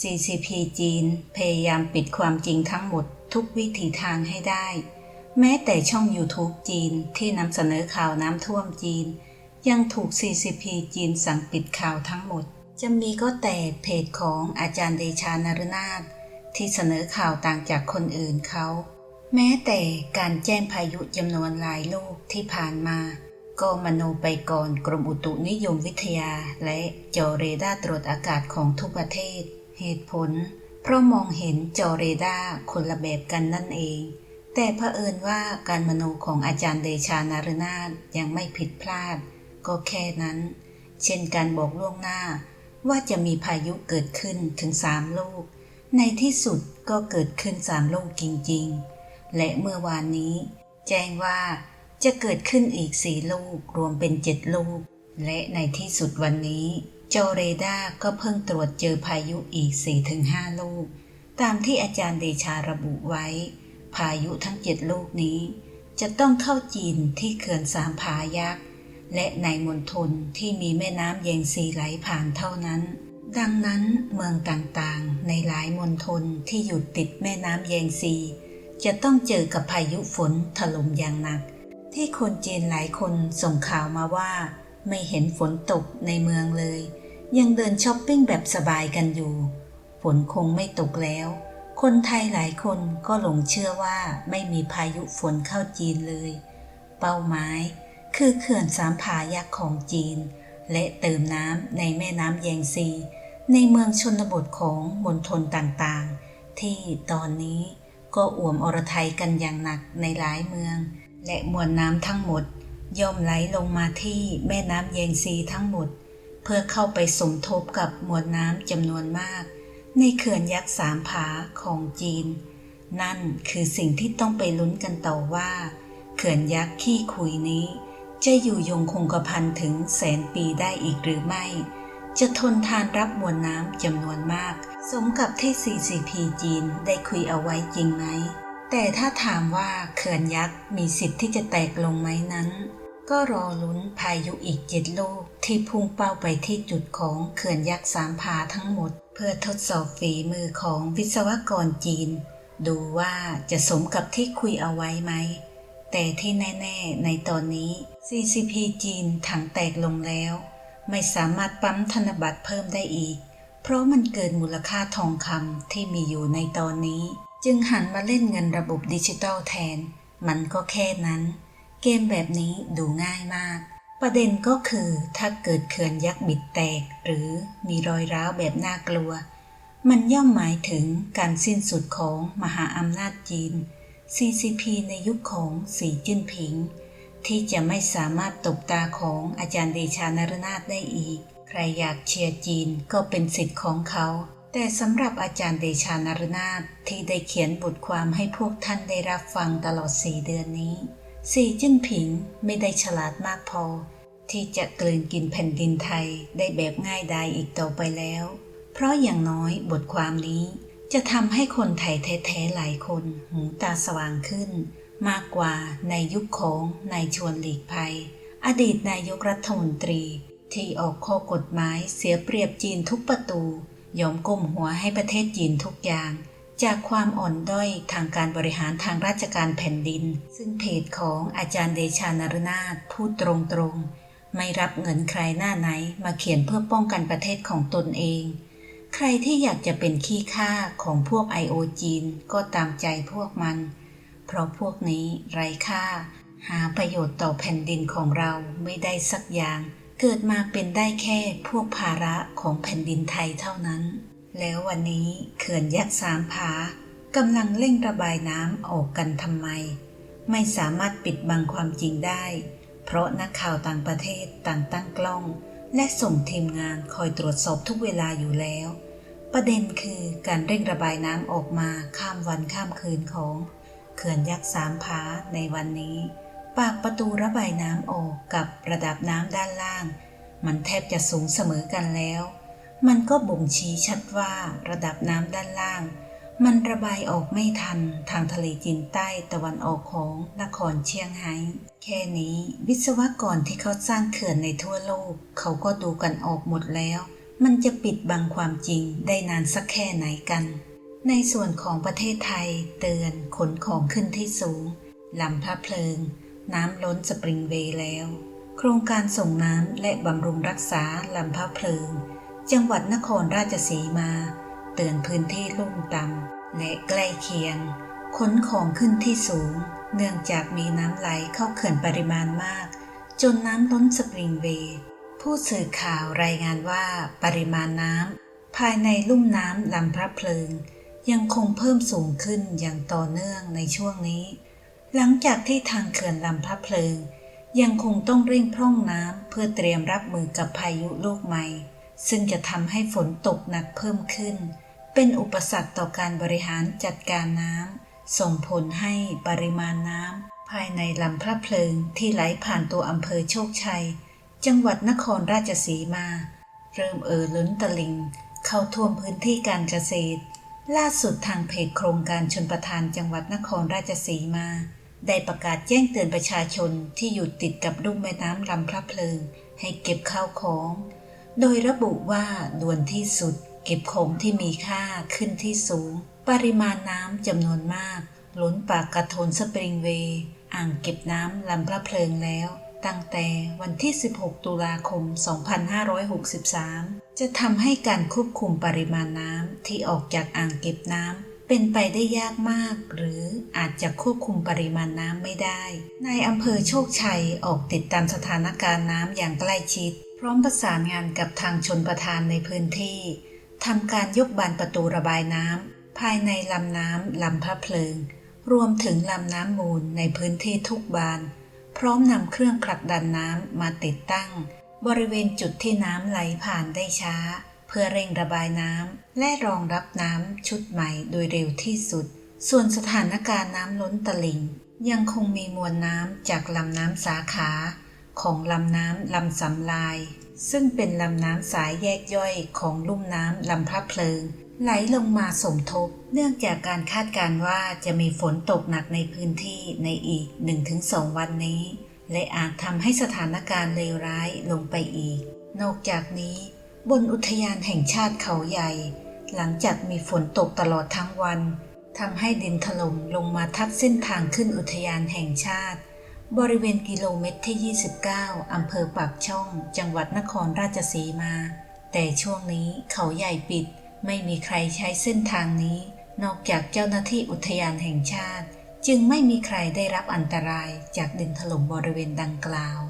CCP จีน พยายามปิดความจริงทั้งหมดทุกวิถีทางให้ได้ แม้แต่ช่อง YouTube จีนที่นำเสนอข่าวน้ำท่วมจีน ยังถูก CCP จีนสั่งปิดข่าวทั้งหมด จะมีก็แต่เพจของอาจารย์เดชานรุนาถที่เสนอข่าวต่างจากคนอื่นเขา แม้แต่การแจ้งพายุจำนวนหลายลูกที่ผ่านมา ก็มโนไปก่อนกรมอุตุนิยมวิทยา และจอเรดาร์ตรวจอากาศของทุกประเทศ เหตุผล เพราะมองเห็นจอเรดาร์คนละแบบกันนั่นเอง แต่เผอิญว่าการมโนของอาจารย์เดชานารนาถยังไม่ผิดพลาด ก็แค่นั้น เช่นการบอกล่วงหน้า ว่าจะมีพายุเกิดขึ้นถึงสามลูก ในที่สุดก็เกิดขึ้นสามลูกจริง ๆ และเมื่อวานนี้ แจ้งว่าจะเกิดขึ้นอีกสี่ลูกรวมเป็นเจ็ดลูก และในที่สุดวันนี้ จเรดาร์ก็เพิ่งตรวจเจอพายุอีก 4-5 ลูก ตามที่อาจารย์เดชาระบุไว้ พายุทั้งเจ็ดลูกนี้ จะต้องเข้าจีนที่เขื่อนสามผายักษ์ และในมณฑลที่มีแม่น้ำเยงซีไหลผ่านเท่านั้น ดังนั้นเมืองต่างๆ ในหลายมณฑลที่อยู่ติดแม่น้ำเยงซี จะต้องเจอกับพายุฝนถล่มอย่างหนัก ที่คนจีนหลายคนส่งข่าวมาว่า ไม่เห็นฝนตกในเมืองเลย ยังเดินช้อปปิ้งแบบสบายกันอยู่ ฝนคงไม่ตกแล้ว คนไทยหลายคนก็หลงเชื่อว่าไม่มีพายุฝนเข้าจีนเลย เป้าหมายคือเขื่อนสามผายักษ์ของจีน และเติมน้ำในแม่น้ำแยงซี ในเมืองชนบทของมณฑลต่างๆ ที่ตอนนี้ก็อ่วมอรไทยกันอย่างหนักในหลายเมือง และมวลน้ำทั้งหมดย่อมไหลลงมาที่แม่น้ำแยงซีทั้งหมด เพื่อเข้าไปสมทบกับมวลน้ำจำนวนมาก ในเขื่อนยักษ์สามผาของจีน นั่นคือสิ่งที่ต้องไปลุ้นกันต่อว่า เขื่อนยักษ์ขี้คุยนี้ จะอยู่ยงคงกระพันถึงแสนปีได้อีกหรือไม่ จะทนทานรับมวลน้ำจำนวนมาก สมกับที่ CCP จีนได้คุยเอาไว้จริงไหมแต่ถ้าถามว่าเขื่อนยักษ์มีสิทธิ์ที่จะแตกลงไหมนั้น ก็รอลุ้นพายุอีกเจ็ดลูกที่พุ่งเป้าไปที่จุดของเขื่อนยักษ์สามผาทั้งหมด เพื่อทดสอบฝีมือของวิศวกรจีน ดูว่าจะสมกับที่คุยเอาไว้ไหม แต่ที่แน่ ๆ ในตอนนี้ CCP จีนถังแตกลงแล้ว ไม่สามารถปั๊มธนบัตรเพิ่มได้อีก เพราะมันเกินมูลค่าทองคำที่มีอยู่ในตอนนี้ จึงหันมาเล่นเงินระบบดิจิตอลแทน มันก็แค่นั้น เกมแบบนี้ดูง่ายมาก ประเด็นก็คือถ้าเกิดเขื่อนยักษ์บิดแตก หรือมีรอยร้าวแบบน่ากลัว มันย่อมหมายถึงการสิ้นสุดของมหาอำนาจจีน CCP ในยุคของสีจิ้นผิง ที่จะไม่สามารถตบตาของอาจารย์เดชานรนาถได้อีก ใครอยากเชียร์จีนก็เป็นสิทธิ์ของเขา แต่สำหรับอาจารย์เดชานรนาถที่ได้เขียนบทความให้พวกท่านได้รับฟังตลอดสี่เดือนนี้ สีจิ้นผิงไม่ได้ฉลาดมากพอ ที่จะกลืนกินแผ่นดินไทยได้แบบง่ายดายอีกต่อไปแล้ว เพราะอย่างน้อยบทความนี้จะทำให้คนไทยแท้ๆหลายคนหูตาสว่างขึ้น มากกว่าในยุคของนายชวนหลีกภัย อดีตนายกรัฐมนตรี ที่ออกข้อกฎหมายเสียเปรียบจีนทุกประตู ยอมก้มหัวให้ประเทศจีนทุกอย่าง จากความอ่อนด้อยทางการบริหารทางราชการแผ่นดิน ซึ่งเพจของอาจารย์เดชานรนาถพูดตรงๆ ไม่รับเงินใครหน้าไหนมาเขียนเพื่อป้องกันประเทศของตนเอง ใครที่อยากจะเป็นขี้ข้าของพวก I.O. จีนก็ตามใจพวกมัน เพราะพวกนี้ไร้ค่า หาประโยชน์ต่อแผ่นดินของเราไม่ได้สักอย่าง เกิดมาเป็นได้แค่พวกภาระของแผ่นดินไทยเท่านั้น แล้ววันนี้เขื่อนยักษ์สามผากำลังเร่งระบายน้ำออกกันทำไม ไม่สามารถปิดบังความจริงได้ เพราะนักข่าวต่างประเทศต่างตั้งกล้อง และส่งทีมงานคอยตรวจสอบทุกเวลาอยู่แล้ว ประเด็นคือการเร่งระบายน้ำออกมาข้ามวันข้ามคืนของเขื่อนยักษ์สามผาในวันนี้ ปากประตูระบายน้ำออกกับระดับน้ำด้านล่าง มันแทบจะสูงเสมอกันแล้ว มันก็บ่งชี้ชัดว่าระดับน้ำด้านล่าง มันระบายออกไม่ทันทางทะเลจีนใต้ตะวันออกของนครเชียงไฮ้แค่นี้วิศวกรที่เขาสร้างเขื่อนในทั่วโลก เขาก็ดูกันออกหมดแล้ว มันจะปิดบังความจริงได้นานสักแค่ไหนกัน ในส่วนของประเทศไทย เตือนขนของขึ้นที่สูงลำพระเพลิง น้ำล้นสปริงเวย์แล้ว โครงการส่งน้ำและบำรุงรักษาลำพระเพลิง จังหวัดนครราชสีมา เตือนพื้นที่ลุ่มต่ำและใกล้เคียง ขนของขึ้นที่สูง เนื่องจากมีน้ำไหลเข้าเขื่อนปริมาณมาก จนน้ำล้นสปริงเวย์ผู้สื่อข่าวรายงานว่าปริมาณน้ำภายในลุ่มน้ำลำพระเพลิง ยังคงเพิ่มสูงขึ้นอย่างต่อเนื่องในช่วงนี้ หลังจากที่ทางเขื่อนลำพระเพลิง ยังคงต้องเร่งพร่องน้ำเพื่อเตรียมรับมือกับพายุลูกใหม่ ซึ่งจะทำให้ฝนตกหนักเพิ่มขึ้น เป็นอุปสรรคต่อการบริหารจัดการน้ำส่งผลให้ปริมาณน้ำภายในลำพระเพลิงที่ไหลผ่านตัวอำเภอโชคชัย จังหวัดนครราชสีมา เริ่มเอ่อล้นตลิ่งเข้าท่วมพื้นที่การเกษตร ล่าสุดทางเพจโครงการชนประทานจังหวัดนครราชสีมา ได้ประกาศแจ้งเตือนประชาชนที่อยู่ติดกับลุ่มแม่น้ำลำพระเพลิง ให้เก็บข้าวของ โดยระบุว่าด่วนที่สุด เก็บของที่มีค่าขึ้นที่สูง ปริมาณน้ำจำนวนมาก ล้นปากกระโทนสปริงเวย์ อ่างเก็บน้ำลำพระเพลิงแล้ว ตั้งแต่วันที่ 16 ตุลาคม 2563 จะทำให้การควบคุมปริมาณน้ำที่ออกจากอ่างเก็บน้ำเป็นไปได้ยากมาก หรืออาจจะควบคุมปริมาณน้ำไม่ได้ในอำเภอโชคชัยออกติดตามสถานการณ์น้ำอย่างใกล้ชิด พร้อมประสานงานกับทางชนประทานในพื้นที่ทำการยกบานประตูระบายน้ำภายในลำน้ำลำพระเพลิง รวมถึงลำน้ำมูลในพื้นที่ทุกบาน พร้อมนำเครื่องผลักดันน้ำมาติดตั้ง บริเวณจุดที่น้ำไหลผ่านได้ช้า เพื่อเร่งระบายน้ำและรองรับน้ำชุดใหม่โดยเร็วที่สุด ส่วนสถานการณ์น้ำล้นตลิ่ง ยังคงมีมวลน้ำจากลำน้ำสาขา ของลำน้ำลำสำลาย ซึ่งเป็นลำน้ำสายแยกย่อยของลุ่มน้ำลำพระเพลิง ไหลลงมาสมทบ เนื่องจากการคาดการณ์ว่าจะมีฝนตกหนักในพื้นที่ในอีก 1-2 วันนี้ และอาจทำให้สถานการณ์เลวร้ายลงไปอีก นอกจากนี้ บนอุทยานแห่งชาติเขาใหญ่ หลังจากมีฝนตกตลอดทั้งวันทำให้ดินถล่มลงมาทับเส้นทางขึ้นอุทยานแห่งชาติ บริเวณกิโลเมตรที่ 29 อำเภอปากช่อง จังหวัดนครราชสีมา แต่ช่วงนี้เขาใหญ่ปิด ไม่มีใครใช้เส้นทางนี้ นอกจากเจ้าหน้าที่อุทยานแห่งชาติ จึงไม่มีใครได้รับอันตรายจากดินถล่มบริเวณดังกล่าว